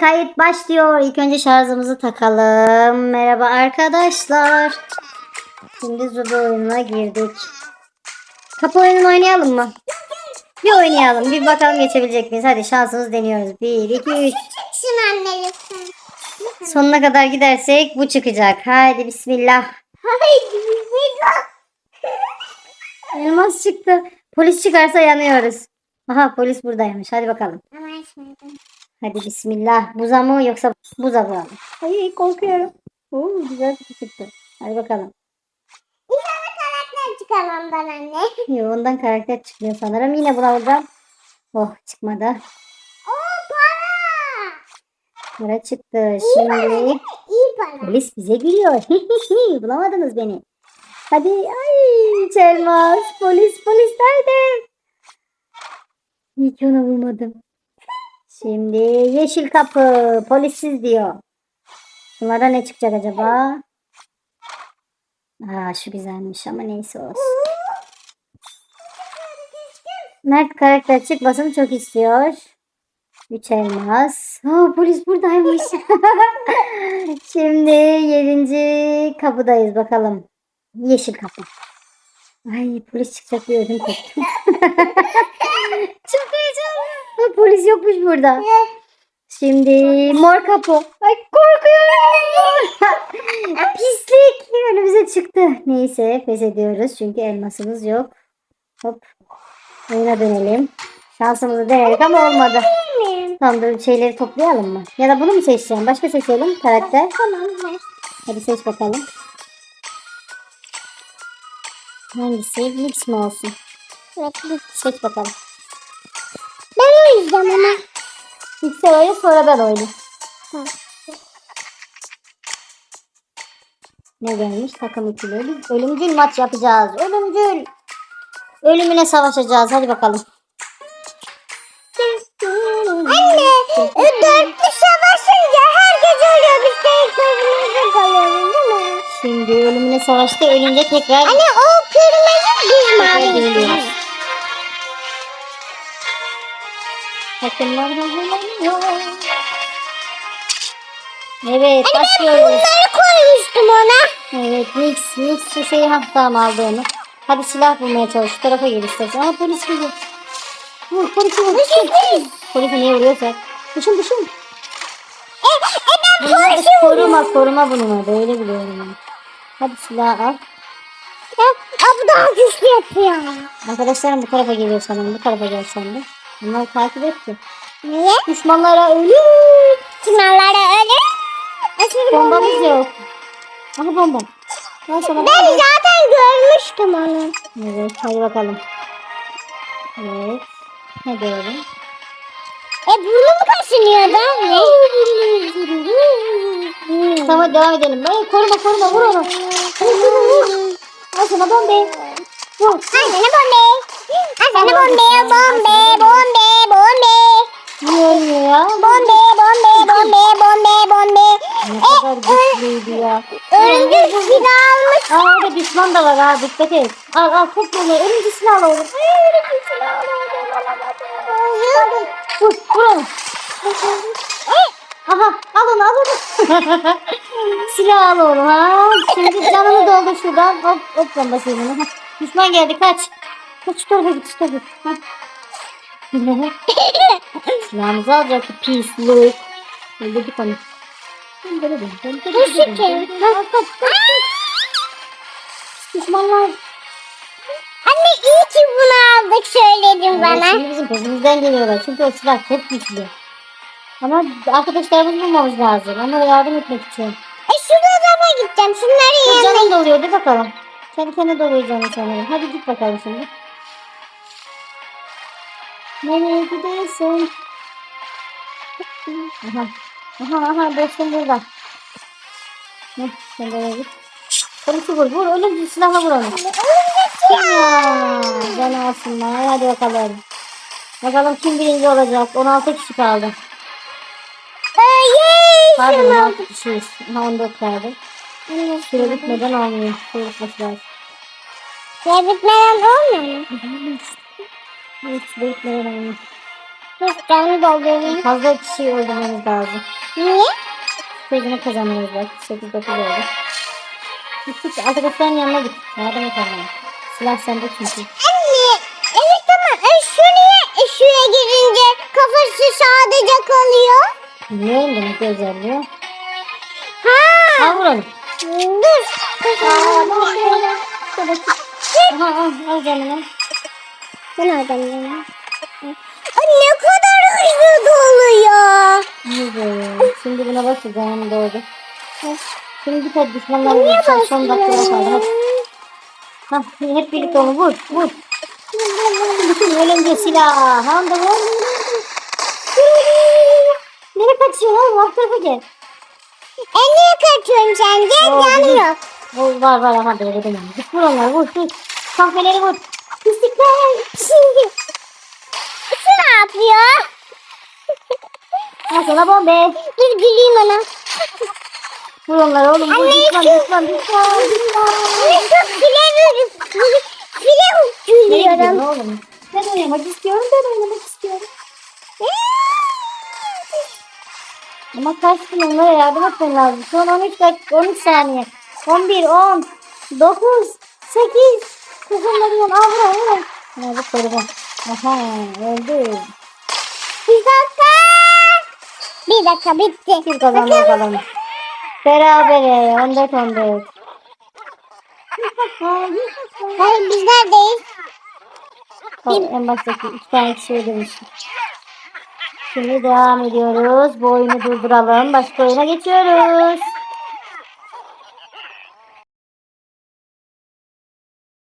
kayıt başlıyor. İlk önce şarjımızı takalım. Merhaba arkadaşlar. Şimdi Zubu oyununa girdik. Kapı oyununu oynayalım mı? Bir oynayalım. Bir bakalım geçebilecek miyiz? Hadi şansımızı deniyoruz. 1, 2, 3. Şunu anne lütfen. Sonuna kadar gidersek bu çıkacak. Haydi bismillah. Haydi bismillah. Elmas çıktı. Polis çıkarsa yanıyoruz. Aha polis buradaymış. Hadi bakalım. Ama açmadım. Hadi bismillah. Buza mı yoksa buza mı? Ay korkuyorum. Oo, güzel bir çıktı. Hadi bakalım. İnşallah karakter çıkar ondan anne. Yo, ondan karakter çıkmıyor sanırım. Yine bulacağım. Oh çıkmadı. Oo para. Para çıktı. Şimdi İyi para. polis bize gülüyor. Bulamadınız beni. Hadi ay hiç elmas. Polis polis nerede? İyi ki onu bulmadım. Şimdi yeşil kapı. Polissiz diyor. Bunlara ne çıkacak acaba? Aa şu güzelmiş ama neyse olsun. Mert karakter çıkmasını çok istiyor. Üç elmas. Aa, polis buradaymış. Şimdi yedinci kapıdayız bakalım. Yeşil kapı. Ay polis çıkacak diye ödüm koptu. çok heyecanlı. Polis yokmuş burada. Şimdi mor kapı. Ay korkuyorum. Pislik. Önümüze çıktı. Neyse pes ediyoruz çünkü elmasımız yok. Hop. Oyuna dönelim. Şansımızı denedik ama olmadı. Tamam dur şeyleri toplayalım mı? Ya da bunu mu seçeceğim? Başka seçelim karakter. Tamam. Hadi seç bakalım. Hangisi? Mix mi olsun? Evet, bu- Seç bakalım. Ben oynayacağım ama. Mix'e oyna sonra ben oynayayım. Ne gelmiş? Takım ikili. Ölümcül maç yapacağız. Ölümcül. Ölümüne savaşacağız. Hadi bakalım. Anne, e, dörtlü savaşınca herkes ölüyor. Biz tek gözümüzde kalıyoruz değil mi? Şimdi ölümüne savaşta ölünce tekrar Anne o tekrar mavi. diriliyoruz. Takımlar hazırlanıyor. Evet başlıyoruz. Bunları koymuştum ona. Evet mix mix şu şeyi ha tamam aldı onu. Hadi silah bulmaya çalış. Şu tarafa gel istersen. Aa polis geliyor. Vur polisi vur. Polisi niye vuruyorsa. Düşün düşün. E, e ben polisi koruma koruma bunun adı. Öyle biliyorum ben. Hadi silah al. Bu daha güçlü yapıyor. Arkadaşlarım bu tarafa geliyor sanırım. Bu tarafa gel sen de. Bunları takip et ki. Niye? Düşmanlara ölüm. Sınavlara öyle. Aslında Bombamız yok. Aha bomba. Al sana Ben bomba. zaten görmüştüm onu. Evet hadi bakalım. Evet. Hadi oğlum. E burnum kaşınıyordu anne. Tamam devam edelim. Ay, koruma koruma vur onu. Al sana bombe. Vur. Al sana bombe. Al sana bombe, bombe, bombe, bombe. Niye ölmüyor ya? Bombe, bombe, bombe, bombe, bombe. Ne kadar güçlüydü ya. Örümcek silah almış. Aa orada düşman da var ha dikkat et. Al al tut bunu. Örümcek silahla oğlum. Ay örümcek silahla oğlum. Vur vur onu. Aha al onu al onu. Silah al oğlum ha. Şimdi canını doldur şuradan. Hop hop bombası bunu. Düşman geldi kaç. Kaç şu tarafa git şu tarafa. Silahımızı alacaktı pislik. Öldürdük onu. Düşük ev. Ha, kaç, kaç, kaç. Düşmanlar. Anne iyi ki bunu aldık söyledin bana. şimdi bizim peşimizden geliyorlar. Çünkü o silah çok güçlü. Ama arkadaşlarımız bulmamız lazım. Onlara yardım etmek için. Şurada tarafa gideceğim. Şunların Dur, yanına. Canın doluyor. De bakalım. Kendi kendine doluyor canın sanırım. Hadi git bakalım şimdi. Nereye gidersin? Aha. Aha aha dostum burada. Hı, sen de oraya git. Polisi vur vur. Ölüm silahla vur onu. Ya, can alsınlar. Hadi bakalım. Bakalım kim birinci olacak. 16 kişi kaldı. Pardon 16 kişiyiz. Ha 14 kaldı. Süre bitmeden olmuyor. Süre bitmesi lazım. Ya bitmeden olmuyor mu? Evet süre bitmeden olmuyor. Dur canımı doldurayım. Fazla kişi öldürmemiz lazım. Niye? Sözünü kazanmamız lazım. 8 9 oldu. Git git arkadaşların yanına git. Yardım et onlara. Silah sende çünkü. Evet Bilmiyorum demek ki özelliği. Ha. Al vuralım. Dur. Aha al, al canını. Ben aldım. Ay ne kadar hızlı doluyor. Böyle. Şimdi buna basacağım doğru. Şimdi git hadi düşmanlarla vursan son dakikaya kaldı. Hadi. Hah, hep birlikte onu vur. Vur. Bütün ölümce silah. De vur. Nereye kaçıyorsun oğlum? Alt tarafa gel. E niye kaçıyorsun sen? Gel Oo, canım bizim- yok. O var var ama böyle demem. Git vur onları vur. Vur. Kahveleri vur. Pislikler. Şimdi. Şu ne yapıyor? Al sana bombe. Dur güleyim ona. Vur onları oğlum. Vur. Anne, Düşman şu- düşman düşman. Anne çok file veriyorum. File Nereye gidiyorsun gülüyorum. oğlum? Ben oynamak istiyorum. Ben oynamak istiyorum. Ama kaç gün onlara yardım etmen lazım. Son 13 dakika, 13 saniye. 11, 10, 9, 8. Kızımları yan. Al buraya, buraya. Nerede koruma? Aha, öldü. Bir dakika. Bir dakika bitti. Kim kazandı bakalım. Berabere, 14, 14. Hayır biz neredeyiz? Bak, en baştaki iki tane kişi öldürmüştük. Şimdi devam ediyoruz. Bu oyunu durduralım. Başka oyuna geçiyoruz.